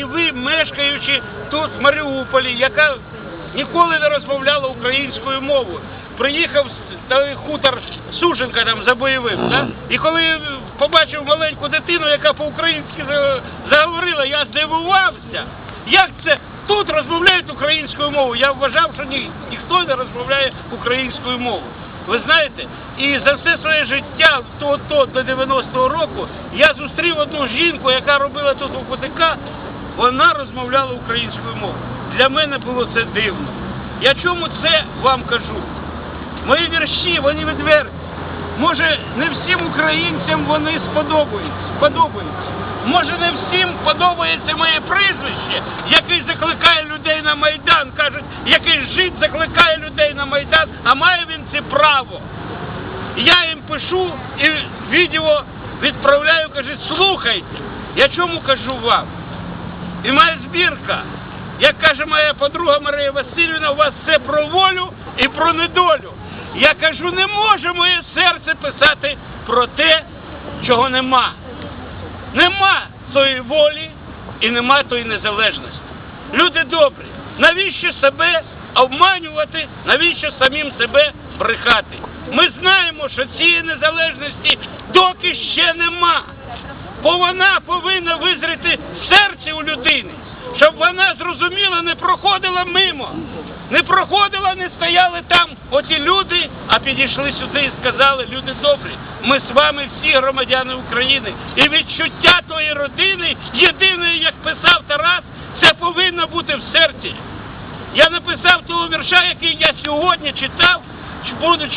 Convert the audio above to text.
і ви, мешкаючи тут, в Маріуполі, яка ніколи не розмовляла українською мовою. Приїхав той хутор Сушенка там за бойовим, да? і коли побачив маленьку дитину, яка по-українськи заговорила, я здивувався. Як це тут розмовляють українською мовою? Я вважав, що ні, ніхто не розмовляє українською мовою. Ви знаєте, і за все своє життя то, то до 90-го року я зустрів одну жінку, яка робила тут у КТК, вона розмовляла українською мовою. Для мене було це дивно. Я чому це вам кажу? Мої вірші, вони відверті. Може, не всім українцям вони сподобаються. сподобаються. Може, не всім подобається моє прізвище, який закликає людей на Майдан. Кажуть, який жит закликає людей на Майдан, а має він це право. Я їм пишу і відео відправляю, кажуть, слухайте. Я чому кажу вам? І моя збірка, як каже моя подруга Марія Васильівна, у вас все про волю і про недолю. Я кажу, не може моє серце писати про те, чого нема. Нема тої волі і нема тої незалежності. Люди добрі, навіщо себе обманювати, навіщо самим себе брехати? Ми знаємо, що цієї незалежності доки ще нема. Бо вона повинна визріти в у людини, щоб вона зрозуміла, не проходила мимо. Не проходила, не стояли там оті люди, а підійшли сюди і сказали, люди добрі, ми з вами всі громадяни України. І відчуття тої родини, єдиної, як писав Тарас, це повинно бути в серці. Я написав того вірша, який я сьогодні читав, будучи